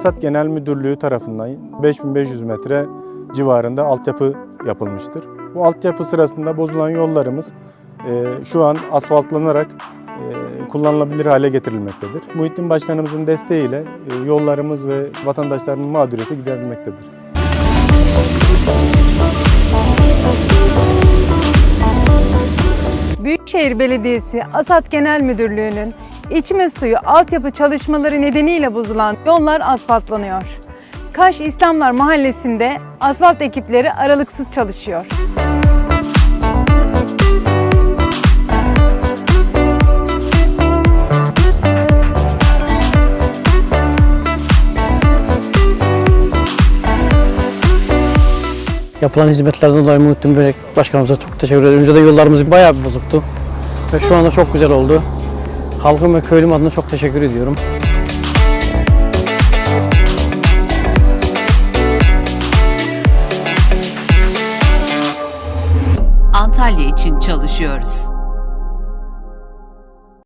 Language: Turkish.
ASAD Genel Müdürlüğü tarafından 5500 metre civarında altyapı yapılmıştır. Bu altyapı sırasında bozulan yollarımız e, şu an asfaltlanarak e, kullanılabilir hale getirilmektedir. Muhittin Başkanımızın desteğiyle e, yollarımız ve vatandaşların mağduriyeti giderilmektedir. Büyükşehir Belediyesi Asat Genel Müdürlüğü'nün içme suyu altyapı çalışmaları nedeniyle bozulan yollar asfaltlanıyor. Kaş İslamlar Mahallesi'nde asfalt ekipleri aralıksız çalışıyor. Yapılan hizmetlerden dolayı Muhittin Bey Başkanımıza çok teşekkür ederim. Önce de yollarımız bayağı bir bozuktu. Ve şu anda çok güzel oldu. Halkım ve köylüm adına çok teşekkür ediyorum. Antalya için çalışıyoruz.